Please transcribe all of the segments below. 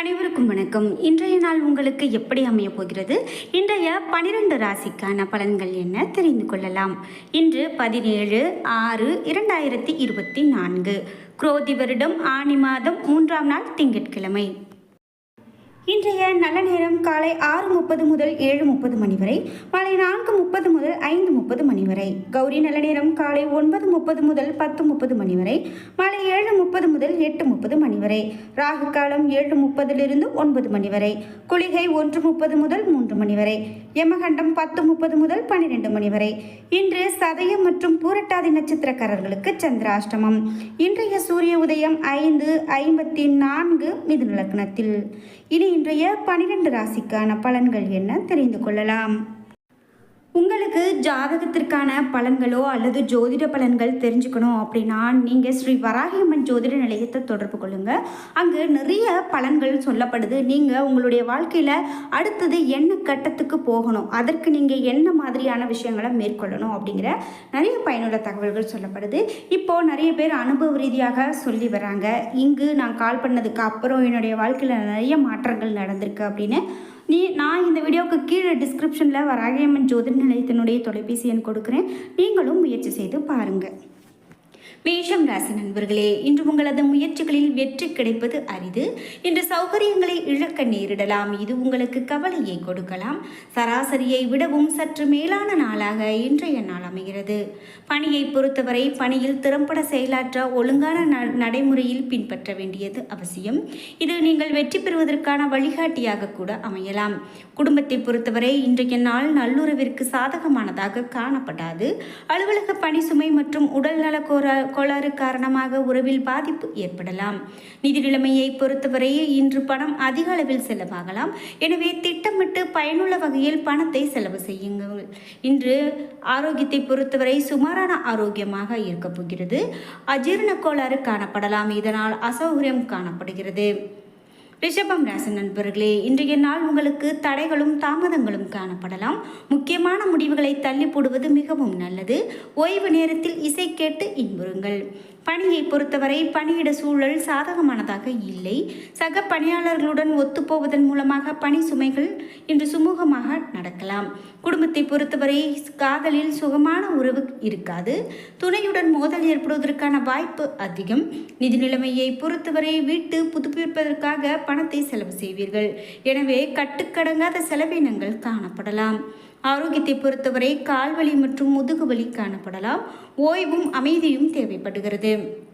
அனைவருக்கும் வணக்கம். இன்றைய நாள் உங்களுக்கு எப்படி அமைய போகிறது? இன்றைய பனிரெண்டு ராசிக்கான பலன்கள் என்ன? தெரிந்து கொள்ளலாம். இன்று பதினேழு ஆறு இரண்டாயிரத்தி இருபத்தி நான்கு. குரோதி வருடம் ஆனி மாதம் மூன்றாம் நாள் திங்கட்கிழமை. இன்றைய நல்ல நேரம் காலை ஆறு முப்பது முதல் ஏழு முப்பது மணி வரை மாலை நான்கு முப்பது முதல் ஐந்து முப்பது மணி வரை கௌரி நல்ல நேரம் காலை ஒன்பது முப்பது முதல் பத்து முப்பது மணி வரை மாலை ஏழு முப்பது முதல் எட்டு முப்பது மணி வரை ராகு காலம் ஏழு முப்பதிலிருந்து ஒன்பது மணி வரை குளிகை ஒன்று முப்பது முதல் மூன்று மணி வரை யமகண்டம் பத்து முப்பது முதல் பன்னிரெண்டு மணி வரை. இன்று சதயம் மற்றும் பூரட்டாதி நட்சத்திரக்காரர்களுக்கு சந்திராஷ்டமம். இன்றைய சூரிய உதயம் ஐந்து ஐம்பத்தி நான்கு மிதுன லக்னத்தில். இனி இன்றைய பனிரெண்டு ராசிக்கான பலன்கள் என்ன தெரிந்து கொள்ளலாம்? உங்களுக்கு ஜாதகத்திற்கான பலன்களோ அல்லது ஜோதிட பலன்கள் தெரிஞ்சுக்கணும் அப்படின்னா நீங்கள் ஸ்ரீ வராகியம்மன் ஜோதிட நிலையத்தை தொடர்பு கொள்ளுங்கள் அங்கு நிறைய பலன்கள் சொல்லப்படுது. நீங்கள் உங்களுடைய வாழ்க்கையில் அடுத்தது என்ன கட்டத்துக்கு போகணும்? அதற்கு நீங்கள் என்ன மாதிரியான விஷயங்களை மேற்கொள்ளணும் அப்படிங்கிற நிறைய பயனுள்ள தகவல்கள் சொல்லப்படுது. இப்போது நிறைய பேர் அனுபவ ரீதியாக சொல்லி வராங்க. இங்கு நான் கால் பண்ணதுக்கு அப்புறம் என்னுடைய வாழ்க்கையில் நிறைய மாற்றங்கள் நடந்திருக்கு அப்படின்னு. நீ நான் இந்த வீடியோவுக்கு கீழே டிஸ்கிரிப்ஷனில் வராகியம்மன் ஜோதிட நிலையத்தினுடைய தொலைபேசி எண் கொடுக்குறேன். நீங்களும் முயற்சி செய்து பாருங்கள் மேஷம் ராசி நண்பர்களே இன்று உங்களது முயற்சிகளில் வெற்றி கிடைப்பது அரிது. இன்று சௌகரியங்களை இழக்க நேரிடலாம். இது உங்களுக்கு கவலையை கொடுக்கலாம். சராசரியை விடவும் சற்று மேலான நாளாக இன்றைய நாள் அமைகிறது. பணியை பொறுத்தவரை பணியில் திறம்பட செயலாற்ற ஒழுங்கான ந- நடைமுறையில் பின்பற்ற வேண்டியது அவசியம். இது நீங்கள் வெற்றி பெறுவதற்கான வழிகாட்டியாக கூட அமையலாம். குடும்பத்தை பொறுத்தவரை இன்றைய நாள் நல்லுறவிற்கு சாதகமானதாக காணப்படாது. அலுவலக பணி சுமை மற்றும் உடல்நல நலக்கோர கோளாறு காரணமாக உறவில் பாதிப்பு ஏற்படலாம். நிதி நிலைமையை பொறுத்தவரை இன்று பணம் அதிக அளவில் செலவாகலாம். எனவே திட்டமிட்டு பயனுள்ள வகையில் பணத்தை செலவு செய்யுங்கள். இன்று ஆரோக்கியத்தை பொறுத்தவரை சுமாரான ஆரோக்கியமாக இருக்கப் போகிறது. அஜீரண கோளாறு காணப்படலாம். இதனால் அசௌகரியம் காணப்படுகிறது. ரிஷபம் ராசி நண்பர்களே இன்றைய நாள் உங்களுக்கு தடைகளும் தாமதங்களும் காணப்படலாம். முக்கியமான முடிவுகளை தள்ளி போடுவது மிகவும் நல்லது. ஓய்வு நேரத்தில் இசை கேட்டு இன்புறுங்கள். பணியை பொறுத்தவரை பணியிட சூழல் சாதகமானதாக இல்லை. சக பணியாளர்களுடன் ஒத்துப்போவதன் மூலமாக பணி சுமைகள் இன்று சுமூகமாக நடக்கலாம். குடும்பத்தை பொறுத்தவரை காதலில் சுகமான உறவு இருக்காது. துணையுடன் மோதல் ஏற்படுவதற்கான வாய்ப்பு அதிகம். நிதி நிலைமையை பொறுத்தவரை வீட்டு புதுப்பிப்பதற்காக பணத்தை செலவு செய்வீர்கள். எனவே கட்டுக்கடங்காத செலவினங்கள் காணப்படலாம். ஆரோக்கியத்தை பொறுத்தவரை கால்வலி மற்றும் முதுகுவலி காணப்படலாம். ஓய்வும் அமைதியும் தேவைப்படுகிறது.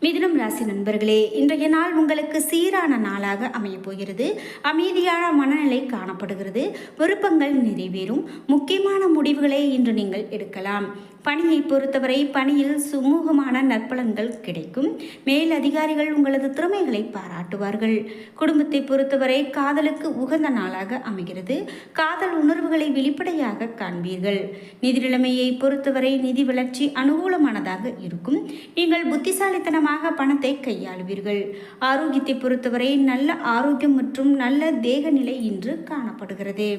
மிதுனம் ராசி நண்பர்களே இன்றைய நாள் உங்களுக்கு சீரான நாளாக அமையப் போகிறது. அமைதியான மனநிலை காணப்படுகிறது. விருப்பங்கள் நிறைவேறும். முக்கியமான முடிவுகளை இன்று நீங்கள் எடுக்கலாம். பணியை பொறுத்தவரை பணியில் சுமூகமான நற்பலன்கள் கிடைக்கும். மேல் அதிகாரிகள் உங்களது திறமைகளை பாராட்டுவார்கள். குடும்பத்தை பொறுத்தவரை காதலுக்கு உகந்த நாளாக அமைகிறது. காதல் உணர்வுகளை வெளிப்படையாக காண்பீர்கள். நிதி நிலைமையை பொறுத்தவரை நிதி வளர்ச்சி அனுகூலமானதாக இருக்கும். நீங்கள் புத்திசாலித்தனமாக பணத்தை கையாளுவீர்கள். ஆரோக்கியத்தை பொறுத்தவரை நல்ல ஆரோக்கியம் மற்றும் நல்ல தேக நிலை இன்று காணப்படுகிறது.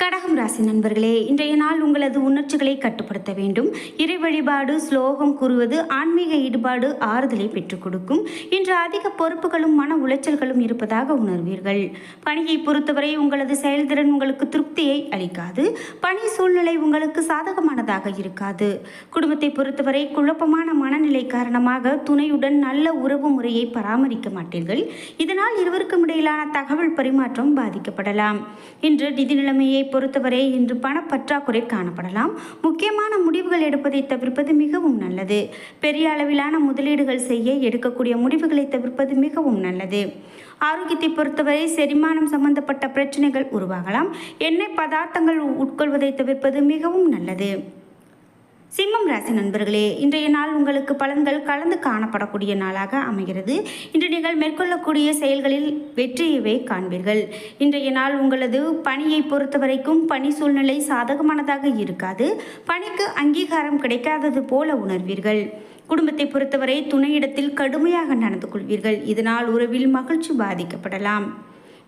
கடகம் ராசி நண்பர்களே இன்றைய நாள் உங்களது உணர்ச்சிகளை கட்டுப்படுத்த வேண்டும். இறை வழிபாடு ஸ்லோகம் கூறுவது ஆன்மீக ஈடுபாடு ஆறுதலை பெற்றுக் கொடுக்கும். இன்று அதிக பொறுப்புகளும் மன உளைச்சல்களும் இருப்பதாக உணர்வீர்கள். பணியை பொறுத்தவரை உங்களது செயல்திறன் உங்களுக்கு திருப்தியை அளிக்காது. பணி சூழ்நிலை உங்களுக்கு சாதகமானதாக இருக்காது. குடும்பத்தை பொறுத்தவரை குழப்பமான மனநிலை காரணமாக துணையுடன் நல்ல உறவு முறையை பராமரிக்க மாட்டீர்கள். இதனால் இருவருக்கும் இடையிலான தகவல் பரிமாற்றம் பாதிக்கப்படலாம். இன்று நிதி நிலைமையை பொறுத்தவரை இன்று பணப்பற்றாக்குறை காணப்படலாம். முக்கியமான முடிவுகள் எடுப்பதை தவிர்ப்பது மிகவும் நல்லது. பெரிய அளவிலான முதலீடுகள் செய்ய எடுக்கக்கூடிய முடிவுகளை தவிர்ப்பது மிகவும் நல்லது. ஆரோக்கியத்தை பொறுத்தவரை செரிமானம் சம்பந்தப்பட்ட பிரச்சனைகள் உருவாகலாம். எண்ணெய் பதார்த்தங்கள் உட்கொள்வதை தவிர்ப்பது மிகவும் நல்லது. சிம்மம் ராசி நண்பர்களே இன்றைய நாள் உங்களுக்கு பலன்கள் கலந்து காணப்படக்கூடிய நாளாக அமைகிறது. இன்று நீங்கள் மேற்கொள்ளக்கூடிய செயல்களில் வெற்றியவே காண்பீர்கள். இன்றைய நாள் உங்களது பணியை பொறுத்தவரைக்கும் பணி சூழ்நிலை சாதகமானதாக இருக்காது. பணிக்கு அங்கீகாரம் கிடைக்காதது போல உணர்வீர்கள். குடும்பத்தை பொறுத்தவரை துணையிடத்தில் கடுமையாக நடந்து கொள்வீர்கள். இதனால் உறவில் மகிழ்ச்சி பாதிக்கப்படலாம்.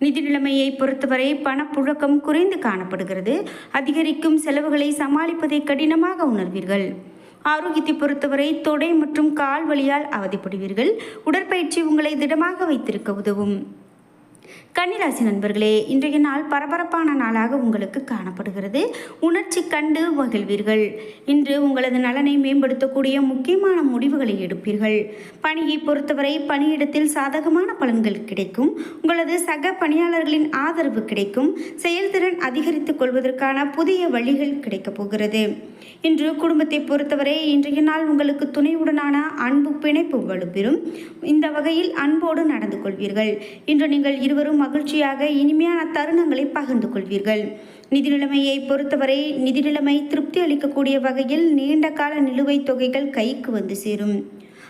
நிதி நிலைமையை பொறுத்தவரை பணப்புழக்கம் குறைந்து காணப்படுகிறது. அதிகரிக்கும் செலவுகளை சமாளிப்பதை கடினமாக உணர்வீர்கள். ஆரோக்கியத்தை பொறுத்தவரை தொடை மற்றும் கால் வலியால் அவதிப்படுவீர்கள். உடற்பயிற்சி உங்களை திடமாக வைத்திருக்க உதவும். கன்னிராசி நண்பர்களே இன்றைய நாள் பரபரப்பான நாளாக உங்களுக்கு காணப்படுகிறது. உணர்ச்சி கண்டு மகிழ்வீர்கள். இன்று உங்களது நலனை மேம்படுத்தக்கூடிய முக்கியமான முடிவுகளை எடுப்பீர்கள். பணியை பொறுத்தவரை பணியிடத்தில் சாதகமான பலன்கள் கிடைக்கும். உங்களது சக பணியாளர்களின் ஆதரவு கிடைக்கும். செயல்திறன் அதிகரித்துக் கொள்வதற்கான புதிய வழிகள் கிடைக்கப் போகிறது. இன்று குடும்பத்தை பொறுத்தவரை இன்றைய நாள் உங்களுக்கு துணையுடனான அன்பு பிணைப்பு வலுப்பெறும். இந்த வகையில் அன்போடு நடந்து கொள்வீர்கள். இன்று நீங்கள் இருவரும் மகிழ்ச்சியாக இனிமையான தருணங்களை பகிர்ந்து கொள்வீர்கள். நிதி நிலைமையை பொறுத்தவரை நிதி நிலைமை திருப்தி அளிக்கக்கூடிய வகையில் நீண்ட கால நிலுவைத் தொகைகள் கைக்கு வந்து சேரும்.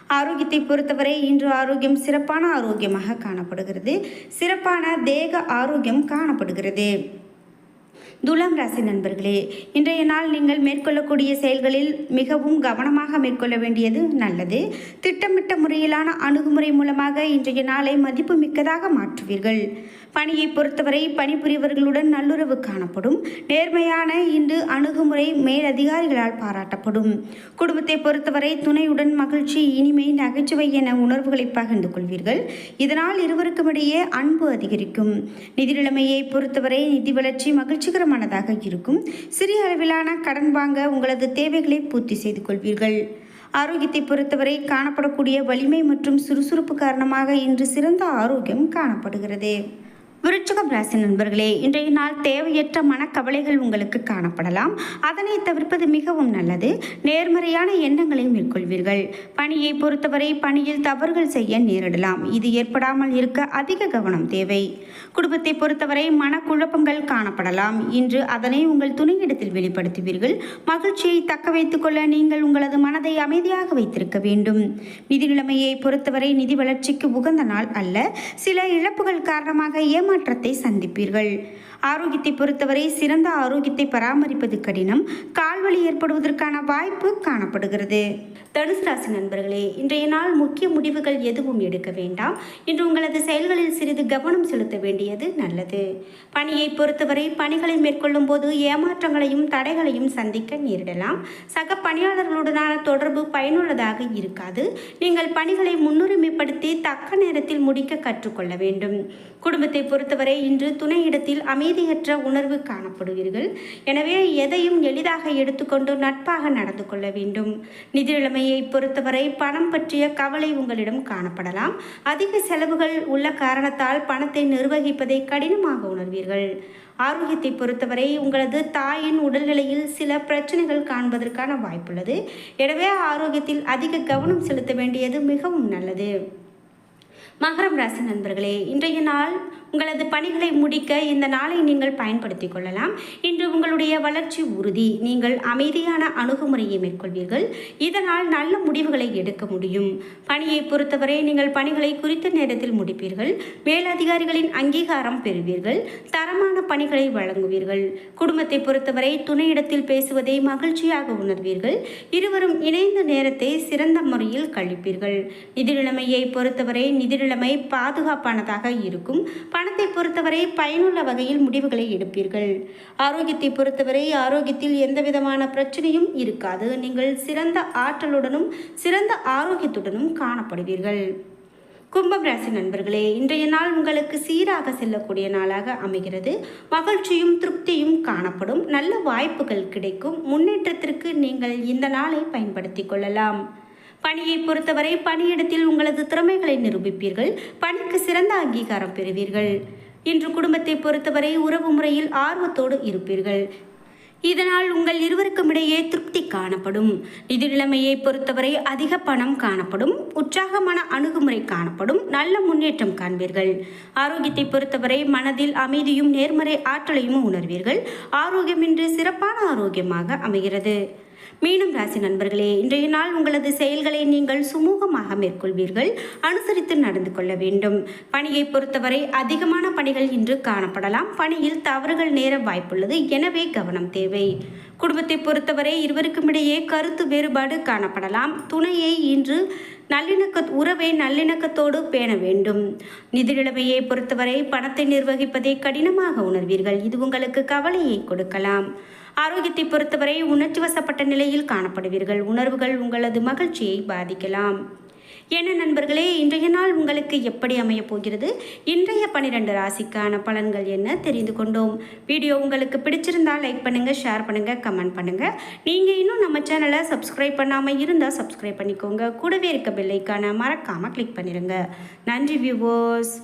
ஆரோக்கியத்தை பொறுத்தவரை இன்று ஆரோக்கியம் சிறப்பான ஆரோக்கியமாக காணப்படுகிறது. சிறப்பான தேக ஆரோக்கியம் காணப்படுகிறது. துலாம் ராசி நண்பர்களே இன்றைய நாள் நீங்கள் மேற்கொள்ளக்கூடிய செயல்களில் மிகவும் கவனமாக மேற்கொள்ள வேண்டியது நல்லது. திட்டமிட்ட முறையிலான அணுகுமுறை மூலமாக இன்றைய நாளை மதிப்புமிக்கதாக மாற்றுவீர்கள். பணியை பொறுத்தவரை பணிபுரியவர்களுடன் நல்லுறவு காணப்படும். நேர்மையான இன்று அணுகுமுறை மேலதிகாரிகளால் பாராட்டப்படும். குடும்பத்தை பொறுத்தவரை துணையுடன் மகிழ்ச்சி இனிமை நகைச்சுவை என உணர்வுகளை பகிர்ந்து கொள்வீர்கள். இதனால் இருவருக்கும் இடையே அன்பு அதிகரிக்கும். நிதி நிலைமையை பொறுத்தவரை நிதி வளர்ச்சி மகிழ்ச்சிகரமானதாக இருக்கும். சிறிய அளவிலான கடன் வாங்க உங்களது தேவைகளை பூர்த்தி செய்து கொள்வீர்கள். ஆரோக்கியத்தை பொறுத்தவரை காணப்படக்கூடிய வலிமை மற்றும் சுறுசுறுப்பு காரணமாக இன்று சிறந்த ஆரோக்கியம் காணப்படுகிறது. விருச்சிகம் ராசி நண்பர்களே இன்றைய நாள் தேவையற்ற மனக்கவலைகள் உங்களுக்கு காணப்படலாம். அதனை தவிர்ப்பது மிகவும் நல்லது. நேர்மறையான எண்ணங்களை மேற்கொள்வீர்கள். பணியை பொறுத்தவரை பணியில் தவறுகள் செய்ய நேரிடலாம். இது ஏற்படாமல் இருக்க அதிக கவனம் தேவை. குடும்பத்தை பொறுத்தவரை மனக்குழப்பங்கள் காணப்படலாம். இன்று அதனை உங்கள் துணையிடத்தில் வெளிப்படுத்துவீர்கள். மகிழ்ச்சியை தக்க வைத்துக் கொள்ள நீங்கள் உங்களது மனதை அமைதியாக வைத்திருக்க வேண்டும். நிதி நிலைமையை பொறுத்தவரை நிதி வளர்ச்சிக்கு உகந்த நாள் அல்ல. சில இழப்புகள் காரணமாக ஏமாற்றத்தை சந்திப்பீர்கள். ஆரோக்கியத்தை பொறுத்தவரை சிறந்த ஆரோக்கியத்தை பராமரிப்பது கடினம். கா கால்வலி ஏற்படுவதற்கான வாய்ப்பு காணப்படுகிறது. தனுசு ராசி நண்பர்களே இன்றைய நாள் முக்கிய முடிவுகள் எதுவும் எடுக்க வேண்டாம். இன்று உங்களது செயல்களில் சிறிது கவனம் செலுத்த வேண்டியது நல்லது. பணியை பொறுத்தவரை பணிகளை மேற்கொள்ளும் போது ஏமாற்றங்களையும் தடைகளையும் சந்திக்க நேரிடலாம். சக பணியாளர்களுடனான தொடர்பு பயனுள்ளதாக இருக்காது. நீங்கள் பணிகளை முன்னுரிமைப்படுத்தி தக்க நேரத்தில் முடிக்க கற்றுக்கொள்ள வேண்டும். குடும்பத்தை பொறுத்தவரை இன்று துணையிடத்தில் அமைதியற்ற உணர்வு காணப்படுவீர்கள். எனவே எதையும் எளிதாக எடுத்து எடுத்துக்கொண்டு நட்பாக நடந்து கொள்ள வேண்டும். நிதிநிலைமையை பொறுத்தவரை பணம் பற்றிய கவலை உங்களிடம் காணப்படலாம். அதிக செலவுகள் உள்ள காரணத்தால் பணத்தை நிர்வகிப்பதை கடினமாக உணர்வீர்கள். ஆரோக்கியத்தை பொறுத்தவரை உங்களது தாயின் உடல்நிலையில் சில பிரச்சனைகள் காண்பதற்கான வாய்ப்புள்ளது. எனவே ஆரோக்கியத்தில் அதிக கவனம் செலுத்த வேண்டியது மிகவும் நல்லது. மகரம் ராசி நண்பர்களே இன்றைய நாள் உங்களது பணிகளை முடிக்க இந்த நாளை நீங்கள் பயன்படுத்திக் கொள்ளலாம். இன்று உங்களுடைய வளர்ச்சி உறுதி. நீங்கள் அமைதியான அணுகுமுறையை மேற்கொள்வீர்கள். இதனால் நல்ல முடிவுகளை எடுக்க முடியும். பணியை பொறுத்தவரை நீங்கள் பணிகளை குறித்த நேரத்தில் முடிப்பீர்கள். மேலதிகாரிகளின் அங்கீகாரம் பெறுவீர்கள். தரமான பணிகளை வழங்குவீர்கள். குடும்பத்தை பொறுத்தவரை துணையிடத்தில் பேசுவதை மகிழ்ச்சியாக உணர்வீர்கள். இருவரும் இணைந்த நேரத்தை சிறந்த முறையில் கழிப்பீர்கள். நிதி நிலைமையை பொறுத்தவரை நிதி நிலைமை பாதுகாப்பானதாக இருக்கும். பணத்தை பொறுத்தவரை பயனுள்ள வகையில் முடிவுகளை எடுப்பீர்கள். ஆரோக்கியத்தை பொறுத்தவரை ஆரோக்கியத்தில் எந்த விதமான பிரச்சனையும் இருக்காது. நீங்கள் சிறந்த ஆற்றலுடனும் சிறந்த ஆரோக்கியத்துடனும் காணப்படுவீர்கள். கும்பம் ராசி நண்பர்களே இன்றைய நாள் உங்களுக்கு சீராக செல்லக்கூடிய நாளாக அமைகிறது. மகிழ்ச்சியும் திருப்தியும் காணப்படும். நல்ல வாய்ப்புகள் கிடைக்கும். முன்னேற்றத்திற்கு நீங்கள் இந்த நாளை பயன்படுத்திக் கொள்ளலாம். பணியை பொறுத்தவரை பணியிடத்தில் உங்களது திறமைகளை நிரூபிப்பீர்கள். பணிக்கு சிறந்த அங்கீகாரம் பெறுவீர்கள். இன்று குடும்பத்தை பொறுத்தவரை உறவு முறையில் ஆர்வத்தோடு இருப்பீர்கள். இதனால் உங்கள் இருவருக்கும் இடையே திருப்தி காணப்படும். நிதி நிலைமையை பொறுத்தவரை அதிக பணம் காணப்படும். உற்சாகமான அணுகுமுறை காணப்படும். நல்ல முன்னேற்றம் காண்பீர்கள். ஆரோக்கியத்தை பொறுத்தவரை மனதில் அமைதியும் நேர்மறை ஆற்றலையும் உணர்வீர்கள். ஆரோக்கியம் இன்று சிறப்பான ஆரோக்கியமாக அமைகிறது. மீனம் ராசி நண்பர்களே இன்றைய நாள் உங்களது செயல்களை நீங்கள் சுமூகமாக மேற்கொள்வீர்கள். அனுசரித்து நடந்து கொள்ள வேண்டும். பணியை பொறுத்தவரை அதிகமான பணிகள் இன்று காணப்படலாம். பணியில் தவறுகள் நேர வாய்ப்புள்ளது. எனவே கவனம் தேவை. குடும்பத்தை பொறுத்தவரை இருவருக்கும் இடையே கருத்து வேறுபாடு காணப்படலாம். துணையை இன்று நல்லிணக்க உறவை நல்லிணக்கத்தோடு பேண வேண்டும். நிதி நிலைமையை பொறுத்தவரை பணத்தை நிர்வகிப்பதை கடினமாக உணர்வீர்கள். இது உங்களுக்கு கவலையை கொடுக்கலாம். ஆரோக்கியத்தை பொறுத்தவரை உணர்ச்சி வசப்பட்ட நிலையில் காணப்படுவீர்கள். உணர்வுகள் உங்களது மகிழ்ச்சியை பாதிக்கலாம். என்ன நண்பர்களே இன்றைய நாள் உங்களுக்கு எப்படி அமையப் போகிறது? இன்றைய பனிரெண்டு ராசிக்கான பலன்கள் என்ன தெரிந்து கொண்டோம். வீடியோ உங்களுக்கு பிடிச்சிருந்தால் லைக் பண்ணுங்கள் ஷேர் பண்ணுங்கள் கமெண்ட் பண்ணுங்கள் நீங்கள் இன்னும் நம்ம சேனலை சப்ஸ்கிரைப் பண்ணாமல் இருந்தால் சப்ஸ்கிரைப் பண்ணிக்கோங்க. கூடவே இருக்க பெல்லைக்கான மறக்காமல் கிளிக் பண்ணிடுங்க நன்றி வியூவர்ஸ்